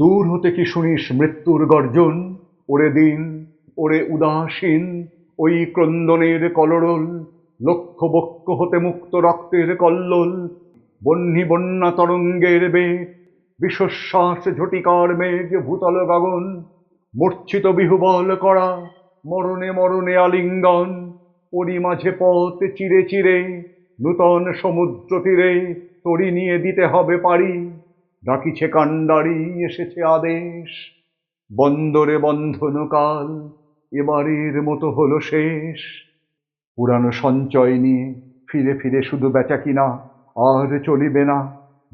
দূর হতে কি শুনিস মৃত্যুর গর্জন? ওরে দিন, ওরে উদাসীন, ওই ক্রন্দনের কলরল লক্ষ বক্ষ হতে মুক্ত রক্তের কল্লোল বন্যী বন্যা তরঙ্গের বেগ, বিশ্বশ্বাস ঝটিকার মেঘ, ভূতল গগন, মূর্ছিত বিহুবল করা, মরণে মরণে আলিঙ্গন, পরি মাঝে পথ চিরে চিরে, নূতন সমুদ্র তীরে তরি নিয়ে দিতে হবে পারি। ডাকিছে কাণ্ডারি, এসেছে আদেশ। বন্দরে বন্ধন কাল এবারের মতো হলো শেষ। পুরানো সঞ্চয় নিয়ে ফিরে ফিরে শুধু বেচা কিনা, আর চলিবে না।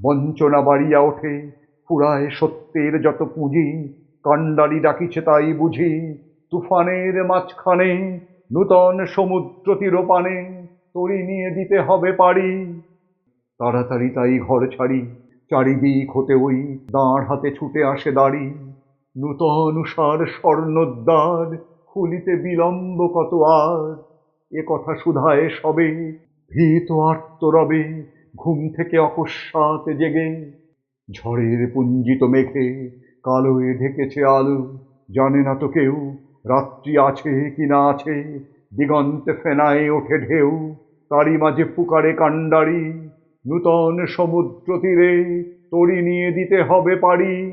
বঞ্চনা বাড়িয়া ওঠে, ফুরায় সত্যের যত পুঁজি। কাণ্ডারি ডাকিছে তাই বুঝি, তুফানের মাঝখানে নূতন সমুদ্র তীরপানে তরি নিয়ে দিতে হবে পারি। তাড়াতাড়ি তাই ঘর ছাড়ি চারিদিক হতে ওই দাঁড় হাতে ছুটে আসে দাড়ি। নূতন উষার স্বর্ণোদ্বার খুলিতে বিলম্ব কত আর। এ কথা শুধায় সবে ভীত আর্ত রবে ঘুম থেকে অকস্মাৎ জেগে। ঝড়ের পুঞ্জিত মেঘে কালোয় ঢেকেছে আলো। জানে না তো কেউ রাত্রি আছে কি না আছে। দিগন্তে ফেনায় ওঠে ঢেউ। তারই মাঝে পুকারে কাণ্ডারি। নূতন সমুদ্র তীরে তরি নিয়ে দিতে হবে পারি।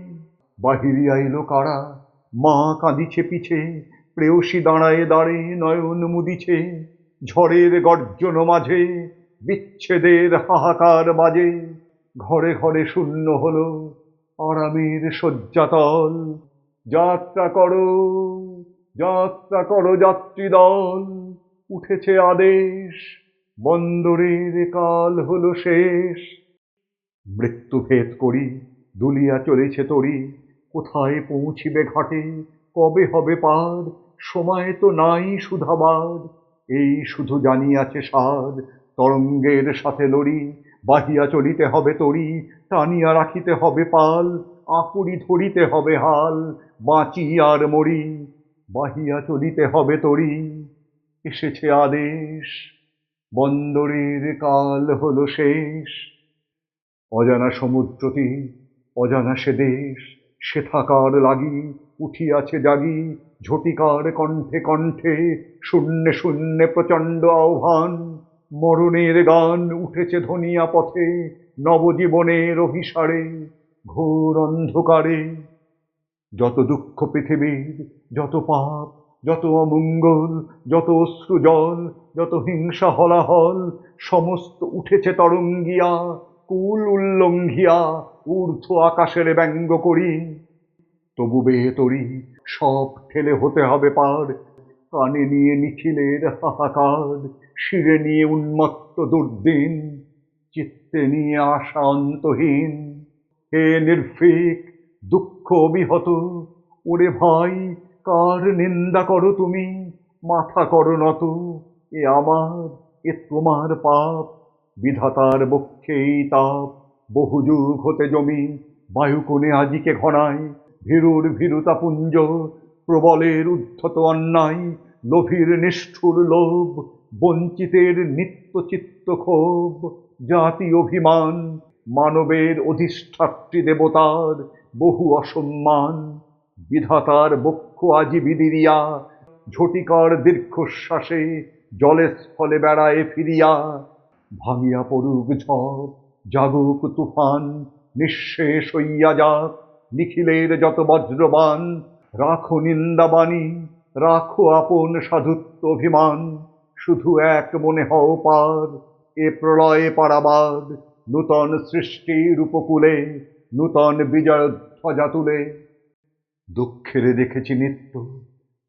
বাহিরিয়া এলো কারা? মা কাঁদিছে পিছে, প্রেয়সী দাঁড়ায় দাঁড়ে নয়ন মুদিছে। ঝড়ের গর্জন মাঝে, বিচ্ছেদের হাহাকার বাজে ঘরে ঘরে শূন্য হলো আরামের শয্যাতল যাত্রা করো যাত্রা করো যাত্রী দল উঠেছে আদেশ। বন্দরের কাল হলো শেষ। মৃত্যু ভেদ করি, দুলিয়া চলেছে তরি। কোথায় পৌঁছিবে ঘাটে, কবে হবে পার? সময় তো নাই সুধাবার এই শুধু জানিয়াছে সার তরঙ্গের সাথে লড়ি। বাহিয়া চলিতে হবে তরি, টানিয়া রাখিতে হবে পাল। আকুড়ি ধরিতে হবে হাল, বাঁচি আর মরি। বাহিয়া চলিতে হবে তরি, এসেছে আদেশ। বন্দরের কাল হলো শেষ। অজানা সমুদ্রটি, অজানা সে দেশ, সে থাকার লাগি উঠিয়াছে জাগি ঝটিকার কণ্ঠে কণ্ঠে শূন্যে শূন্যে প্রচণ্ড আহ্বান। মরণের গান উঠেছে ধনিয়া পথে, নবজীবনের অভিসারে, ঘোর অন্ধকারে। যত দুঃখ পৃথিবীর, যত পাপ যত অমঙ্গল যত অশ্রুজল যত হিংসা হলাহল, সমস্ত উঠেছে তরঙ্গিয়া, কুল উল্লঙ্ঘিয়া, ঊর্ধ্ব আকাশের ব্যঙ্গ করি। তবু বেয়ে তরি সব ঠেলে হতে হবে পার কানে নিয়ে নিখিলের হাহাকার, শিরে নিয়ে উন্মত্ত দুর্দিন, চিত্তে নিয়ে আশা অন্তহীন। হে নির্ভীক, দুঃখ বিহত ওরে ভাই কার নিন্দা করো তুমি, মাথা করো নত, এ আমার, এ তোমার পাপ, বিধাতার বক্ষে এই তাপ, বহু যুগ হতে জমি বায়ুকোণে আজিকে ঘনায় ভীরুর ভীরুতা পুঞ্জ, প্রবলের উদ্ধত অন্যায়, লোভীর নিষ্ঠুর লোভ, বঞ্চিতের নিত্য চিত্ত ক্ষোভ, জাতি অভিমান, মানবের অধিষ্ঠাত্রী দেবতার বহু অসম্মান, বিধাতার বক্ষ আজি বিদিরিয়া ঝটিকার দীর্ঘশ্বাসে জলে স্থলে বেড়ায় ফিরিয়া। ভাঙিয়া পড়ুক ঝড়, জাগুক তুফান, নিঃশেষ হইয়া যাক নিখিলের যত বজ্রবান। রাখো নিন্দাবাণী, রাখো আপন সাধুত্ব অভিমান, শুধু এক মনে হও পার, এ প্রলয়ে পারাবাদ, নূতন সৃষ্টির উপকূলে, নূতন বিজয় ধ্বজা তুলে। দুঃখের দেখেছি নিত্য,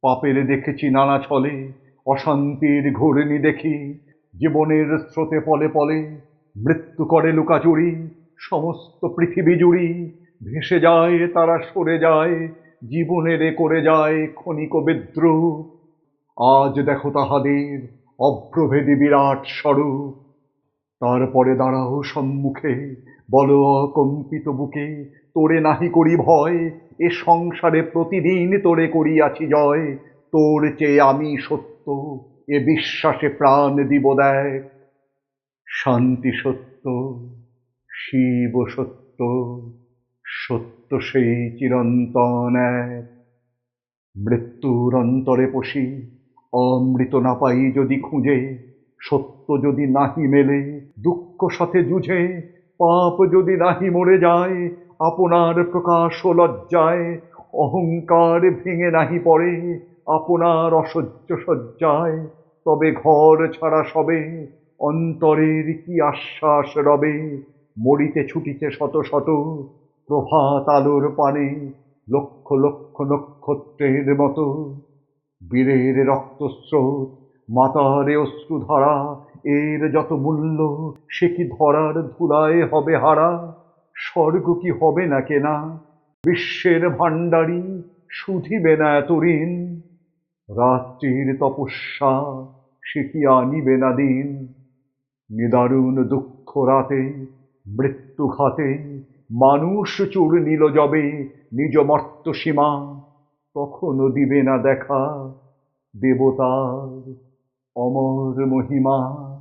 পাপের দেখেছি নানা ছলে, অশান্তির ঘূর্ণি দেখি, জীবনের স্রোতে পলে পলে, মৃত্যু করে লুকাচুরি সমস্ত পৃথিবী জুড়ি, ভেসে যায়, তারা সরে যায়, জীবনের করে যায় ক্ষণিক বিদ্রোহ। আজ দেখো তাহাদের অভ্রভেদী বিরাট স্বরূপ। তারপরে দাঁড়াও সম্মুখে, বলো অকম্পিত বুকে, তোরে নাহি করি ভয় এ সংসারে প্রতিদিন তোরে করিয়াছি জয়। তোর চেয়ে আমি সত্য, এ বিশ্বাসে প্রাণ দিব দেখ শান্তি সত্য, শিব সত্য সত্য সেই চিরন্তন এক। মৃত্যুর অন্তরে পশি, অমৃত না পাই যদি খুঁজে, সত্য যদি নাহি মেলে, দুঃখ সাথে যুঝে, পাপ যদি নাহি মরে যায় আপনার প্রকাশ ও লজ্জায়, অহংকার ভেঙে নাহি পড়ে, আপনার অসহ্য সজ্জায় তবে ঘর ছাড়া সবে, অন্তরের কি আশ্বাস রবে, মরিতে ছুটিছে শত শত, প্রভাত আলোর পানে, লক্ষ লক্ষ নক্ষত্রের মতো। বীরের রক্তস্রোত, মাতারে অশ্রুধারা, এর যত মূল্য, সে কি ধরার ধুলায় হবে হারা? স্বর্গ কি হবে না কেনা? বিশ্বের ভাণ্ডারী শুধিবে না এত ঋণ? রাত্রির তপস্যা সে কি আনিবে না দিন? নিদারুণ দুঃখ রাতে, মৃত্যু ঘাতে, মানুষ চূর নিল যবে নিজ মর্ত সীমা তখনও দিবে না দেখা দেবতার অমর মহিমা।